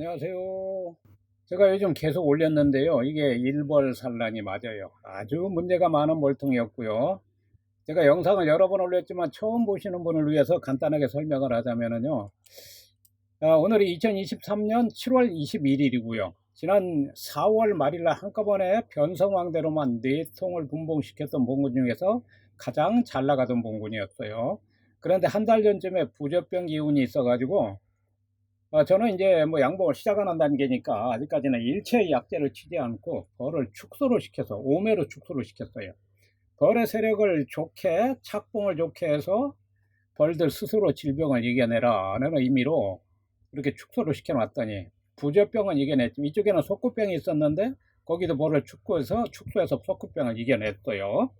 안녕하세요. 제가 요즘 계속 올렸는데요. 이게 일벌 산란이 맞아요. 아주 문제가 많은 몰통이었고요. 제가 영상을 여러 번 올렸지만 처음 보시는 분을 위해서 간단하게 설명을 하자면요. 아, 오늘이 2023년 7월 21일이고요. 지난 4월 말일날 한꺼번에 변성왕대로만 4통을 분봉시켰던 봉군 중에서 가장 잘 나가던 봉군이었어요. 그런데 한 달 전쯤에 부적병 기운이 있어가지고 어, 저는 이제 뭐 양봉을 시작하는 단계니까 아직까지는 일체의 약제를 치지 않고 벌을 축소를 시켜서 오매로 축소를 시켰어요. 벌의 세력을 좋게 착봉을 좋게 해서 벌들 스스로 질병을 이겨내라는 의미로 이렇게 축소를 시켜놨더니 부저병은 이겨냈지만 이쪽에는 속구병이 있었는데 거기도 벌을 축소해서 축소해서 속구병을 이겨냈어요.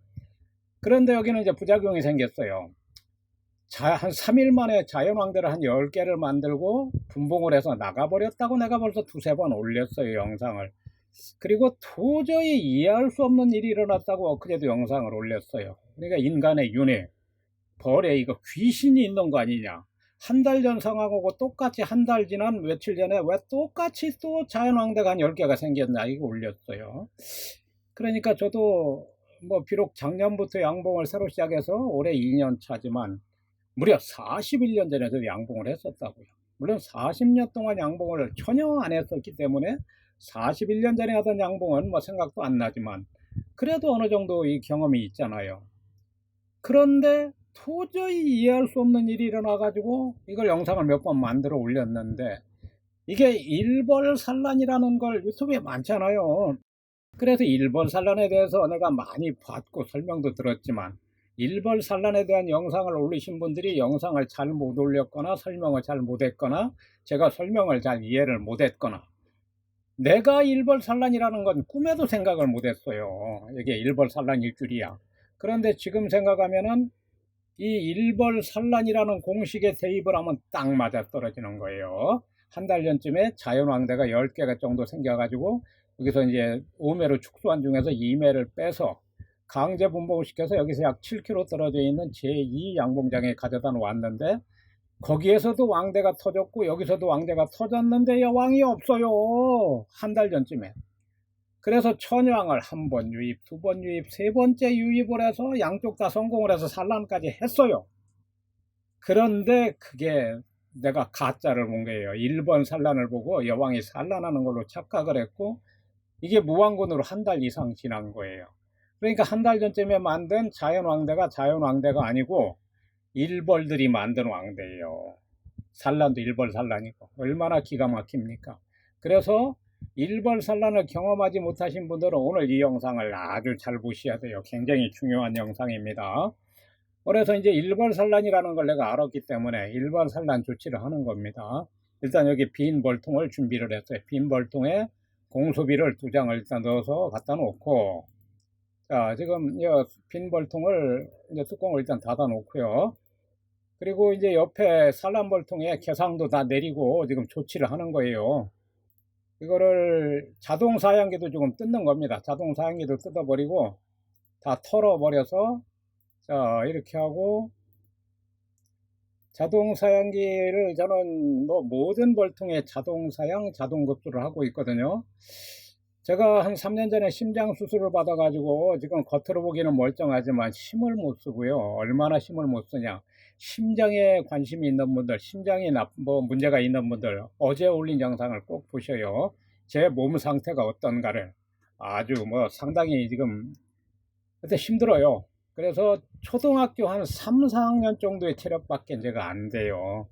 그런데 여기는 이제 부작용이 생겼어요. 자, 한 3일 만에 자연왕대를 한 10개를 만들고 분봉을 해서 나가버렸다고 내가 벌써 두세 번 올렸어요, 영상을. 그리고 도저히 이해할 수 없는 일이 일어났다고 그제도 영상을 올렸어요. 그러니까 인간의 윤회, 벌에 이거 귀신이 있는 거 아니냐. 한 달 전 상황하고 똑같이 한 달 지난 며칠 전에 왜 똑같이 또 자연왕대가 한 10개가 생겼나 이거 올렸어요. 그러니까 저도 뭐 비록 작년부터 양봉을 새로 시작해서 올해 2년 차지만 무려 41년 전에도 양봉을 했었다고요. 물론 40년 동안 양봉을 전혀 안 했었기 때문에 41년 전에 하던 양봉은 뭐 생각도 안 나지만 그래도 어느 정도 이 경험이 있잖아요. 그런데 도저히 이해할 수 없는 일이 일어나가지고 이걸 영상을 몇 번 만들어 올렸는데 이게 일벌산란이라는 걸 유튜브에 많잖아요. 그래서 일벌산란에 대해서 내가 많이 봤고 설명도 들었지만 일벌 산란에 대한 영상을 올리신 분들이 영상을 잘 못 올렸거나 설명을 잘 못했거나 제가 설명을 잘 이해를 못했거나 내가 일벌 산란이라는 건 꿈에도 생각을 못했어요. 이게 일벌 산란일 줄이야. 그런데 지금 생각하면은 이 일벌 산란이라는 공식에 대입을 하면 딱 맞아 떨어지는 거예요. 한 달 전쯤에 자연왕대가 10개가 정도 생겨가지고 여기서 이제 5매로 축소한 중에서 2매를 빼서 강제 분봉을 시켜서 여기서 약 7km 떨어져 있는 제2 양봉장에 가져다 놓았는데 거기에서도 왕대가 터졌고 여기서도 왕대가 터졌는데 여왕이 없어요. 한 달 전쯤에. 그래서 천왕을 한 번 유입, 두 번 유입, 세 번째 유입을 해서 양쪽 다 성공을 해서 산란까지 했어요. 그런데 그게 내가 가짜를 본 거예요. 1번 산란을 보고 여왕이 산란하는 걸로 착각을 했고 이게 무왕군으로 한 달 이상 지난 거예요. 그러니까 한 달 전쯤에 만든 자연왕대가 자연왕대가 아니고 일벌들이 만든 왕대예요. 산란도 일벌 산란이고 얼마나 기가 막힙니까? 그래서 일벌 산란을 경험하지 못하신 분들은 오늘 이 영상을 아주 잘 보셔야 돼요. 굉장히 중요한 영상입니다. 그래서 이제 일벌 산란이라는 걸 내가 알았기 때문에 일벌 산란 조치를 하는 겁니다. 일단 여기 빈 벌통을 준비를 했어요. 빈 벌통에 공소비를 두 장을 일단 넣어서 갖다 놓고 자, 지금 빈 벌통을 이제 뚜껑을 일단 닫아 놓고요. 그리고 이제 옆에 산란 벌통에 개상도 다 내리고 지금 조치를 하는 거예요. 이거를 자동 사양기도 지금 뜯는 겁니다. 자동 사양기도 뜯어버리고 다 털어버려서 자 이렇게 하고 자동 사양기를 저는 뭐 모든 벌통에 자동 사양, 자동 급수를 하고 있거든요. 제가 한 3년 전에 심장 수술을 받아가지고 지금 겉으로 보기는 멀쩡하지만 힘을 못 쓰고요. 얼마나 힘을 못 쓰냐. 심장에 관심이 있는 분들, 심장이 나, 뭐 문제가 있는 분들, 어제 올린 영상을 꼭 보셔요. 제 몸 상태가 어떤가를. 아주 뭐 상당히 지금, 그때 힘들어요. 그래서 초등학교 한 3, 4학년 정도의 체력밖에 제가 안 돼요.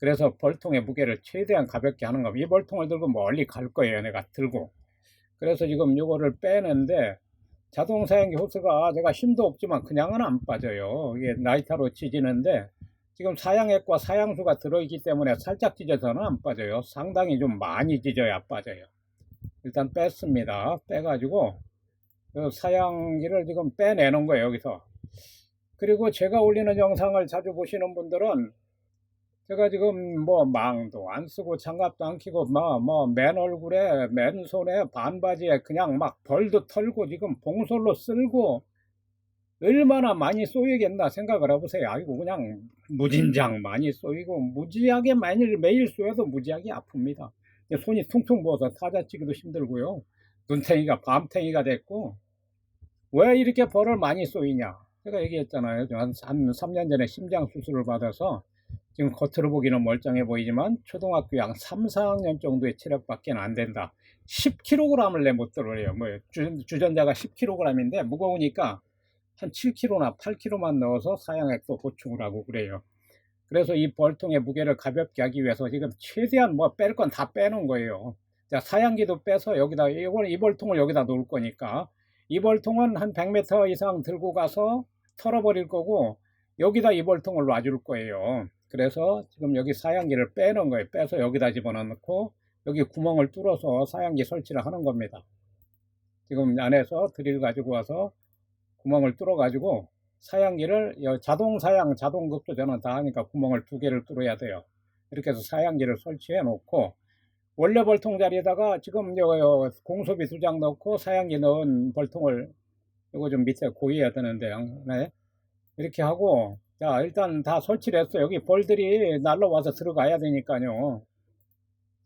그래서 벌통의 무게를 최대한 가볍게 하는 겁니다. 이 벌통을 들고 멀리 갈 거예요. 내가 들고. 그래서 지금 이거를 빼는데 자동 사양기 호스가 제가 힘도 없지만 그냥은 안 빠져요. 이게 나이타로 찢지는데 지금 사양액과 사양수가 들어있기 때문에 살짝 찢어서는 안 빠져요. 상당히 좀 많이 찢어야 빠져요. 일단 뺐습니다. 빼가지고 사양기를 지금 빼내는 거예요. 여기서. 그리고 제가 올리는 영상을 자주 보시는 분들은 제가 지금 뭐 망도 안 쓰고 장갑도 안 끼고 뭐뭐맨 얼굴에 맨 손에 반바지에 그냥 막 벌도 털고 지금 봉솔로 쓸고 얼마나 많이 쏘이겠나 생각을 해보세요. 아이고 그냥 무진장 많이 쏘이고 무지하게 매일 매일 쏘여도 무지하게 아픕니다. 손이 퉁퉁 부어서 타자치기도 힘들고요. 눈탱이가 밤탱이가 됐고 왜 이렇게 벌을 많이 쏘이냐? 제가 얘기했잖아요. 한, 한 3년 전에 심장 수술을 받아서 지금 겉으로 보기는 멀쩡해 보이지만 초등학교 양 3, 4학년 정도의 체력밖에 안 된다. 10kg을 내 못 들어요. 뭐 주, 주전자가 10kg인데 무거우니까 한 7kg나 8kg만 넣어서 사양액도 보충을 하고 그래요. 그래서 이 벌통의 무게를 가볍게 하기 위해서 지금 최대한 뭐 뺄 건 다 빼놓은 거예요. 자, 사양기도 빼서 여기다, 이거는 이 벌통을 여기다 놓을 거니까 이 벌통은 한 100m 이상 들고 가서 털어버릴 거고 여기다 이 벌통을 놔줄 거예요. 그래서 지금 여기 사양기를 빼놓은 거예요. 빼서 여기다 집어넣고 여기 구멍을 뚫어서 사양기 설치를 하는 겁니다. 지금 안에서 드릴 가지고 와서 구멍을 뚫어 가지고 사양기를 자동 사양 자동 급조 저는 다 하니까 구멍을 두 개를 뚫어야 돼요 이렇게 해서 사양기를 설치해 놓고 원래 벌통 자리에다가 지금 요 공소비 두 장 넣고 사양기 넣은 벌통을 이거 좀 밑에 고이해야 되는데 네. 이렇게 하고 자 일단 다 설치를 했어. 여기 벌들이 날라와서 들어가야 되니까요.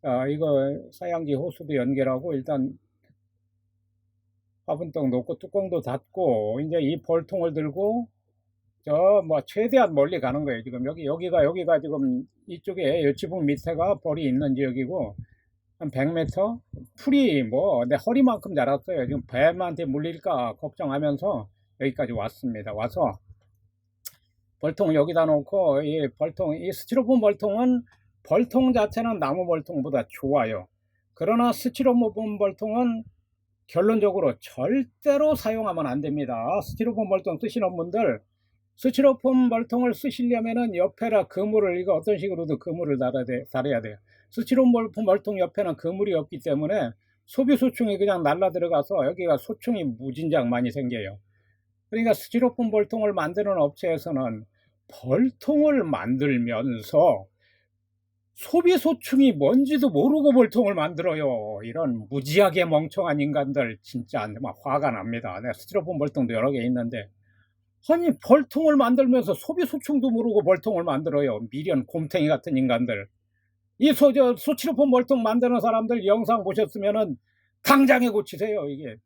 자 이거 사양기 호스도 연결하고 일단 화분떡 놓고 뚜껑도 닫고 이제 이 벌통을 들고 저 뭐 최대한 멀리 가는 거예요 지금. 여기 여기가 여기가 지금 이쪽에 요 지붕 밑에가 벌이 있는 지역이고 한 100m 풀이 뭐 내 허리만큼 자랐어요. 지금 뱀한테 물릴까 걱정하면서 여기까지 왔습니다. 와서 벌통 여기다 놓고 이 벌통 이 스티로폼 벌통은 벌통 자체는 나무 벌통보다 좋아요 그러나 스티로폼 벌통은 결론적으로 절대로 사용하면 안 됩니다. 스티로폼 벌통 쓰시는 분들 스티로폼 벌통을 쓰시려면은 옆에라 그물을 이거 어떤 식으로도 그물을 달아야, 돼, 달아야 돼요. 스티로폼 벌통 옆에는 그물이 없기 때문에 소비 소충이 그냥 날라 들어가서 여기가 소충이 무진장 많이 생겨요. 그러니까 스티로폼 벌통을 만드는 업체에서는 벌통을 만들면서 소비 소충이 뭔지도 모르고 벌통을 만들어요. 이런 무지하게 멍청한 인간들 진짜 막 화가 납니다. 내가 스티로폼 벌통도 여러 개 있는데 아니 벌통을 만들면서 소비 소충도 모르고 벌통을 만들어요. 미련 곰탱이 같은 인간들. 이 소 저 소치로폼 벌통 만드는 사람들 영상 보셨으면은 당장에 고치세요 이게.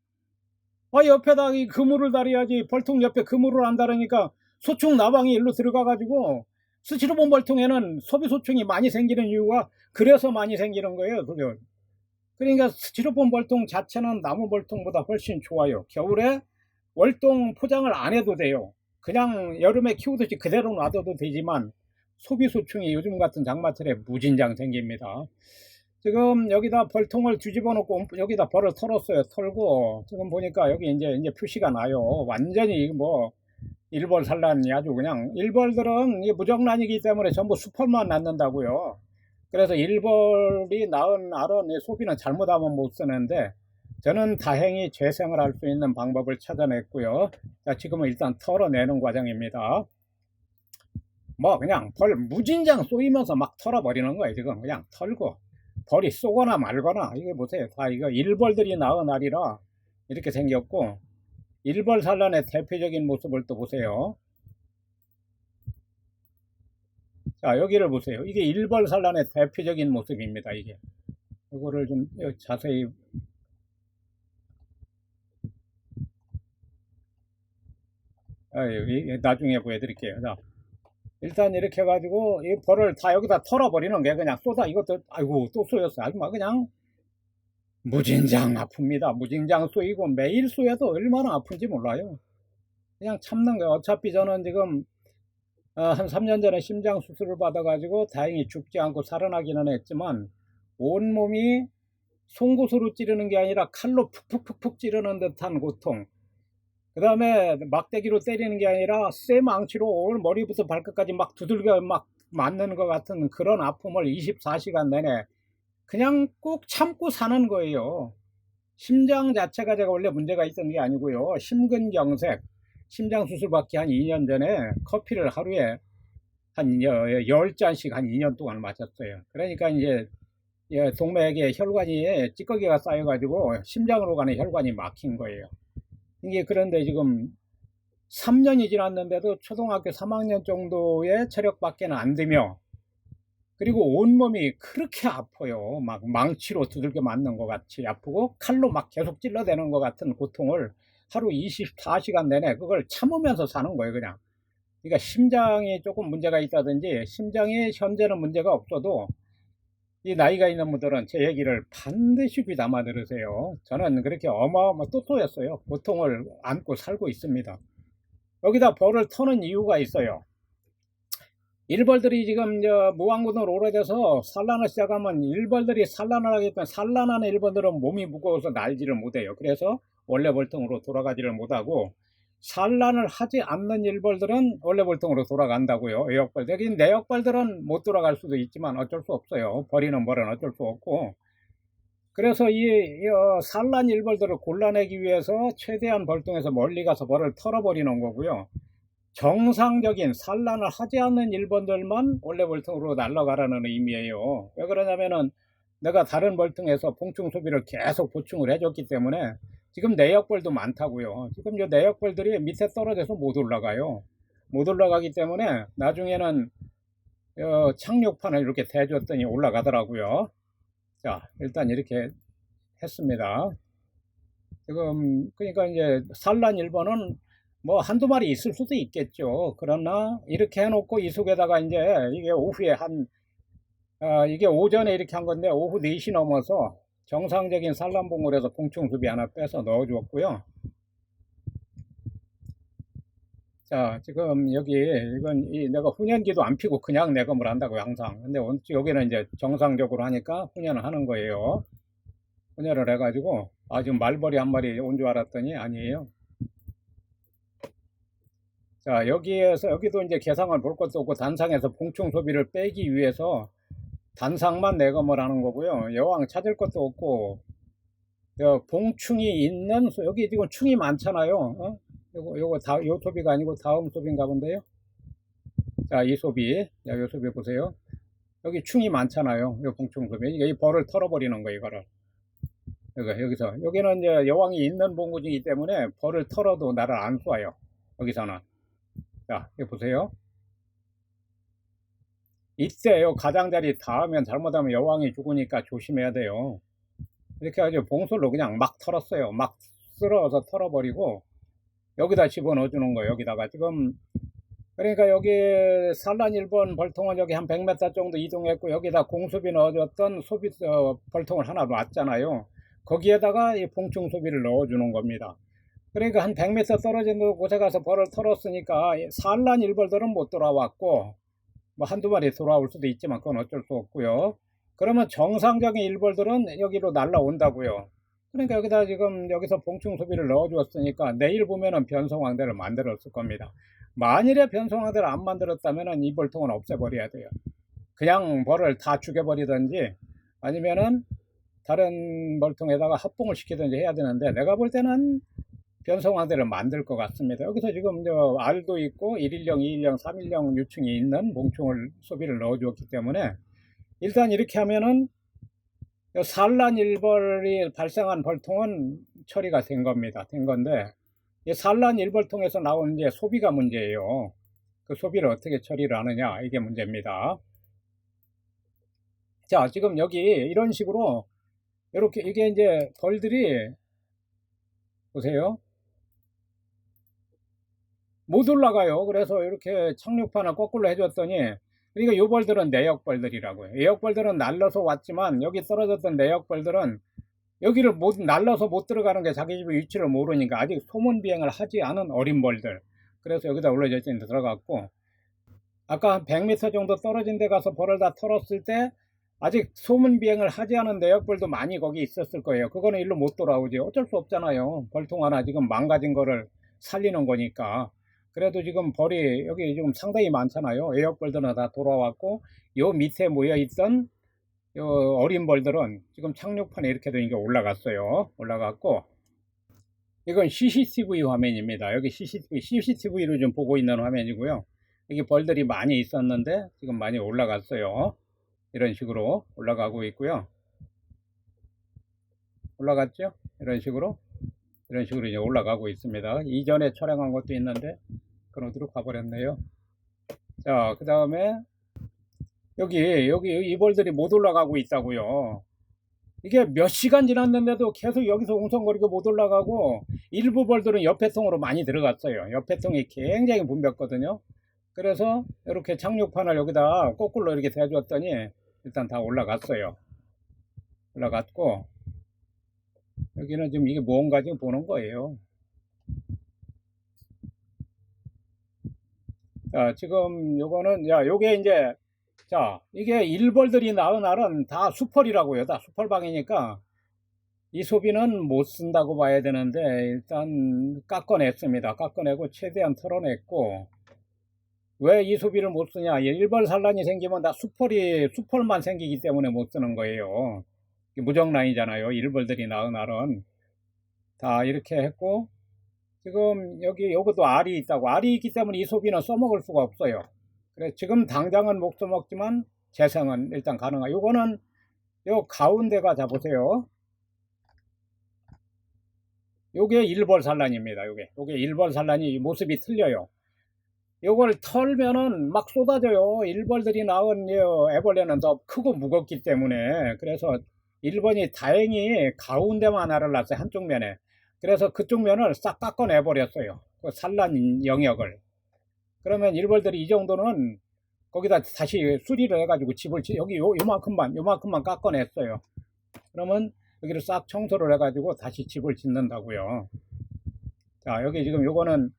아 옆에다 이 그물을 달아야지 벌통 옆에 그물을 안 달으니까 소충 나방이 일로 들어가 가지고 스티로폼 벌통에는 소비 소충이 많이 생기는 이유가 그래서 많이 생기는 거예요. 그죠? 그러니까 스티로폼 벌통 자체는 나무 벌통보다 훨씬 좋아요. 겨울에 월동 포장을 안 해도 돼요. 그냥 여름에 키우듯이 그대로 놔둬도 되지만 소비 소충이 요즘 같은 장마철에 무진장 생깁니다. 지금 여기다 벌통을 뒤집어 놓고 여기다 벌을 털었어요. 털고 지금 보니까 여기 이제 이제 표시가 나요. 완전히 뭐 일벌 산란이 아주 그냥 일벌들은 무정란이기 때문에 전부 수펄만 낳는다고요. 그래서 일벌이 낳은 알은 소비는 잘못하면 못 쓰는데 저는 다행히 재생을 할 수 있는 방법을 찾아냈고요. 자, 지금은 일단 털어내는 과정입니다. 뭐 그냥 벌 무진장 쏘이면서 막 털어버리는 거예요. 지금 그냥 털고 벌이 쏘거나 말거나 이게 보세요. 다 이거 일벌들이 낳은 알이라 이렇게 생겼고 일벌 산란의 대표적인 모습을 또 보세요. 자, 여기를 보세요. 이게 일벌 산란의 대표적인 모습입니다. 이게. 이거를 좀 자세히 아, 나중에 보여드릴게요. 자, 일단 이렇게 해가지고 이 벌을 다 여기다 털어버리는 게 그냥 쏟아 이것도 아이고 또 쏘였어. 아주 막 그냥 무진장 아픕니다. 무진장 쏘이고 매일 쏘여도 얼마나 아픈지 몰라요. 그냥 참는 거예요. 어차피 저는 지금 어, 한 3년 전에 심장 수술을 받아가지고 다행히 죽지 않고 살아나기는 했지만 온몸이 송곳으로 찌르는 게 아니라 칼로 푹푹푹푹 찌르는 듯한 고통. 그 다음에 막대기로 때리는 게 아니라 쇠망치로 온 머리부터 발끝까지 막 두들겨 막 맞는 것 같은 그런 아픔을 24시간 내내 그냥 꼭 참고 사는 거예요. 심장 자체가 제가 원래 문제가 있던 게 아니고요. 심근경색, 심장 수술 받기 한 2년 전에 커피를 하루에 한 10잔씩 한 2년 동안 마셨어요. 그러니까 이제 예, 동맥에 혈관이 찌꺼기가 쌓여가지고 심장으로 가는 혈관이 막힌 거예요. 이게 그런데 지금 3년이 지났는데도 초등학교 3학년 정도의 체력밖에 안 되며 그리고 온몸이 그렇게 아파요. 막 망치로 두들겨 맞는 것 같이 아프고 칼로 막 계속 찔러대는 것 같은 고통을 하루 24시간 내내 그걸 참으면서 사는 거예요, 그냥. 그러니까 심장이 조금 문제가 있다든지 심장에 현재는 문제가 없어도 이 나이가 있는 분들은 제 얘기를 반드시 귀 담아 들으세요. 저는 그렇게 어마어마 또또했어요. 고통을 안고 살고 있습니다. 여기다 벌을 터는 이유가 있어요. 일벌들이 지금 저 무왕군으로 오래돼서 산란을 시작하면 일벌들이 산란을 하기 때문에 산란하는 일벌들은 몸이 무거워서 날지를 못해요. 그래서 원래 벌통으로 돌아가지를 못하고 산란을 하지 않는 일벌들은 원래 벌통으로 돌아간다고요. 애역벌. 여기 내역벌들은 못 돌아갈 수도 있지만 어쩔 수 없어요. 버리는 벌은 어쩔 수 없고. 그래서 이, 이 어, 산란 일벌들을 골라내기 위해서 최대한 벌통에서 멀리 가서 벌을 털어버리는 거고요. 정상적인 산란을 하지 않는 일본들만 원래 벌통으로 날아가라는 의미예요. 왜 그러냐면은 내가 다른 벌통에서 봉충 소비를 계속 보충을 해줬기 때문에 지금 내역벌도 많다고요. 지금 이 내역벌들이 밑에 떨어져서 못 올라가요. 못 올라가기 때문에 나중에는 어, 착륙판을 이렇게 대줬더니 올라가더라고요. 자, 일단 이렇게 했습니다. 지금 그러니까 이제 산란 1번은 뭐 한두 마리 있을 수도 있겠죠. 그러나 이렇게 해놓고 이 속에다가 이제 이게 오후에 한 아, 이게 오전에 이렇게 한 건데 오후 4시 넘어서 정상적인 산란봉을 해서 봉충수비 하나 빼서 넣어주었고요. 자, 지금 여기 이건 이 내가 훈연기도 안 피고 그냥 내검을 한다고요, 항상. 근데 여기는 이제 정상적으로 하니까 훈연을 하는 거예요. 훈연을 해가지고 아 지금 말벌이 한 마리 온 줄 알았더니 아니에요. 자, 여기에서, 여기도 이제 개상을 볼 것도 없고, 단상에서 봉충 소비를 빼기 위해서 단상만 내검을 하는 거고요. 여왕 찾을 것도 없고, 여, 봉충이 있는, 소- 여기 지금 충이 많잖아요. 어? 요거, 요거 다, 요 소비가 아니고 다음 소비인가 본데요. 자, 이 소비. 자, 요 소비 보세요. 여기 충이 많잖아요. 요 봉충 소비. 이 벌을 털어버리는 거, 이거를. 여기, 여기서. 여기는 이제 여왕이 있는 봉구지이기 때문에 벌을 털어도 나를 안 쏘아요. 여기서는. 자, 여기 보세요. 이때요, 가장자리 닿으면 잘못하면 여왕이 죽으니까 조심해야 돼요. 이렇게 해가지고 봉솔로 그냥 막 털었어요. 막 쓸어서 털어버리고, 여기다 집어넣어 주는 거예요. 여기다가 지금, 그러니까 여기 산란 1번 벌통은 여기 한 100m 정도 이동했고, 여기다 공수비 넣어줬던 소비, 어, 벌통을 하나 놨잖아요. 거기에다가 이 봉충 소비를 넣어주는 겁니다. 그러니까 한 100m 떨어진 곳에 가서 벌을 털었으니까 산란 일벌들은 못 돌아왔고 뭐 한두 마리 돌아올 수도 있지만 그건 어쩔 수 없고요. 그러면 정상적인 일벌들은 여기로 날라온다고요. 그러니까 여기다 지금 여기서 봉충 소비를 넣어주었으니까 내일 보면은 변성황대를 만들었을 겁니다. 만일에 변성황대를 안 만들었다면은 이 벌통은 없애버려야 돼요. 그냥 벌을 다 죽여버리든지 아니면은 다른 벌통에다가 합봉을 시키든지 해야 되는데 내가 볼 때는 변성화대를 만들 것 같습니다. 여기서 지금 저 R도 있고 1일령, 2일령, 3일령 유충이 있는 봉충을 소비를 넣어주었기 때문에 일단 이렇게 하면은 요 산란 일벌이 발생한 벌통은 처리가 된 겁니다. 된 건데 이 산란 일벌통에서 나온 이제 소비가 문제예요. 그 소비를 어떻게 처리를 하느냐 이게 문제입니다. 자 지금 여기 이런 식으로 이렇게 이게 이제 벌들이 보세요. 못 올라가요. 그래서 이렇게 착륙판을 거꾸로 해줬더니 그러니까 요 벌들은 내역벌들이라고요. 내역벌들은 날라서 왔지만 여기 떨어졌던 내역벌들은 여기를 못 날라서 못 들어가는 게 자기 집의 위치를 모르니까 아직 소문 비행을 하지 않은 어린 벌들. 그래서 여기다 올려졌더니 들어갔고 아까 한 100m 정도 떨어진 데 가서 벌을 다 털었을 때 아직 소문 비행을 하지 않은 내역벌도 많이 거기 있었을 거예요. 그거는 일로 못 돌아오지. 어쩔 수 없잖아요. 벌통 하나 지금 망가진 거를 살리는 거니까. 그래도 지금 벌이 여기 지금 상당히 많잖아요. 애역벌들은 다 돌아왔고 요 밑에 모여 있던 요 어린 벌들은 지금 착륙판에 이렇게 되니까 올라갔어요. 올라갔고 이건 CCTV 화면입니다. 여기 CCTV, CCTV로 좀 보고 있는 화면이고요. 여기 벌들이 많이 있었는데 지금 많이 올라갔어요. 이런 식으로 올라가고 있고요. 올라갔죠? 이런 식으로 이런 식으로 이제 올라가고 있습니다. 이전에 촬영한 것도 있는데 어디로 가버렸네요. 자, 그 다음에 여기 여기 이벌들이 못 올라가고 있다고요. 이게 몇 시간 지났는데도 계속 여기서 웅성거리고 못 올라가고 일부 벌들은 옆에 통으로 많이 들어갔어요. 옆에 통이 굉장히 붐볐거든요. 그래서 이렇게 착륙판을 여기다 거꾸로 이렇게 대줬더니 일단 다 올라갔어요. 올라갔고 여기는 지금 이게 뭔가 지금 보는 거예요. 자, 지금 요거는, 야, 요게 이제, 자, 이게 일벌들이 낳은 알은 다 수펄이라고요. 다 수펄방이니까 이 소비는 못 쓴다고 봐야 되는데, 일단 깎아냈습니다. 깎아내고 최대한 털어냈고, 왜 이 소비를 못 쓰냐? 일벌 산란이 생기면 다 수펄이, 수펄만 생기기 때문에 못 쓰는 거예요. 무정란이잖아요. 일벌들이 낳은 알은. 다 이렇게 했고, 지금 여기 요것도 알이 있다고 알이 있기 때문에 이 소비는 써먹을 수가 없어요. 그래 지금 당장은 못 써먹지만 재생은 일단 가능하. 요거는 요 가운데가 자 보세요. 요게 일벌 산란입니다. 요게 요게 일벌 산란이 모습이 틀려요. 요걸 털면은 막 쏟아져요. 일벌들이 요 애벌레는 더 크고 무겁기 때문에 그래서 1번이 다행히 가운데만 알을 낳았어요. 한쪽 면에. 그래서 그쪽 면을 싹 깎아내 버렸어요. 그 산란 영역을. 그러면 일벌들이 이 정도는 거기다 다시 수리를 해가지고 집을 지- 여기 요, 요만큼만 요만큼만 깎아냈어요. 그러면 여기를 싹 청소를 해가지고 다시 집을 짓는다고요. 자 여기 지금 요거는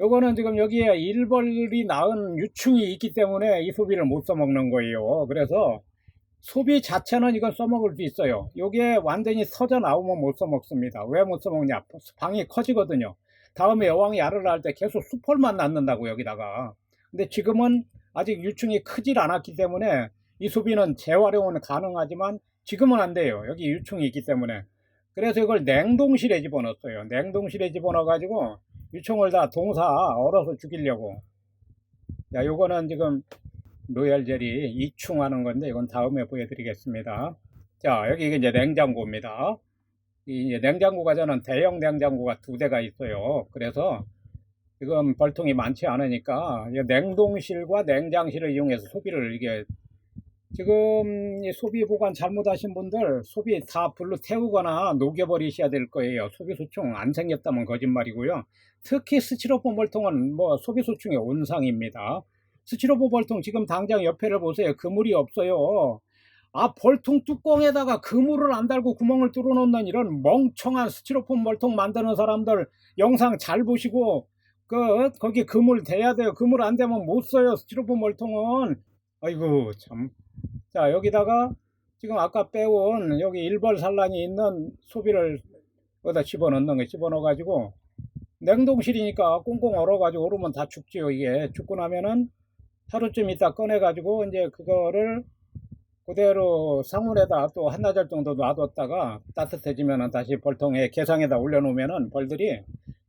요거는 지금 여기에 일벌이 낳은 유충이 있기 때문에 이 소비를 못 써먹는 거예요. 그래서 소비 자체는 이건 써먹을 수 있어요. 요게 완전히 서져 나오면 못 써먹습니다. 왜 못 써먹냐? 방이 커지거든요. 다음에 여왕이 알을 낳을 때 계속 수펄만 낳는다고 여기다가. 근데 지금은 아직 유충이 크질 않았기 때문에 이 소비는 재활용은 가능하지만 지금은 안 돼요. 여기 유충이 있기 때문에. 그래서 이걸 냉동실에 집어넣었어요. 냉동실에 집어넣어가지고 유충을 다 동사 얼어서 죽이려고. 자, 요거는 지금 로얄 젤이 이충하는 건데 이건 다음에 보여드리겠습니다. 자 여기 이제 냉장고입니다. 이 냉장고가 저는 대형 냉장고가 두 대가 있어요. 그래서 지금 벌통이 많지 않으니까 이 냉동실과 냉장실을 이용해서 소비를 이게 지금 이 소비 보관 잘못하신 분들 소비 다 불로 태우거나 녹여버리셔야 될 거예요. 소비 소충 안 생겼다면 거짓말이고요. 특히 스티로폼 벌통은 뭐 소비 소충의 온상입니다. 스티로폼 벌통 지금 당장 옆에를 보세요. 그물이 없어요. 아 벌통 뚜껑에다가 그물을 안 달고 구멍을 뚫어 놓는 이런 멍청한 스티로폼 벌통 만드는 사람들 영상 잘 보시고 그 거기 그물 대야 돼요. 그물 안 되면 못 써요. 스티로폼 벌통은 아이고 참. 자 여기다가 지금 아까 빼온 여기 일벌 산란이 있는 소비를 여기다 집어넣는 거 집어넣어 가지고 냉동실이니까 꽁꽁 얼어 가지고 얼으면 다 죽지요 이게 죽고 나면은 하루쯤 있다 꺼내가지고 이제 그거를 그대로 상온에다 또 한나절 정도 놔뒀다가 따뜻해지면은 다시 벌통에 개상에다 올려놓으면은 벌들이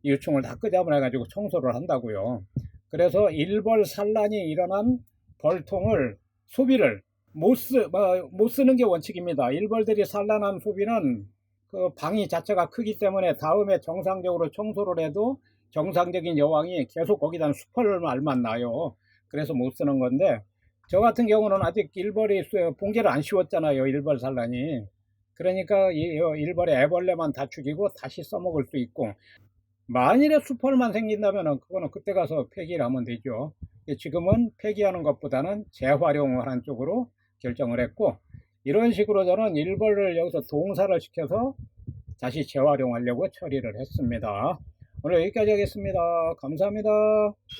유충을 다 끄잡아내가지고 청소를 한다고요. 그래서 일벌 산란이 일어난 벌통을 소비를 못, 쓰, 뭐, 못 쓰는 게 원칙입니다. 일벌들이 산란한 소비는 그 방이 자체가 크기 때문에 다음에 정상적으로 청소를 해도 정상적인 여왕이 계속 거기다 수펄말만 나요. 그래서 못 쓰는 건데 저 같은 경우는 아직 일벌이 봉제를 안 씌웠잖아요. 일벌 산란이. 그러니까 이 일벌의 애벌레만 다 죽이고 다시 써먹을 수 있고 만일에 수펄만 생긴다면 그거는 그때 가서 폐기를 하면 되죠. 지금은 폐기하는 것보다는 재활용을 하는 쪽으로 결정을 했고 이런 식으로 저는 일벌을 여기서 동사를 시켜서 다시 재활용하려고 처리를 했습니다. 오늘 여기까지 하겠습니다. 감사합니다.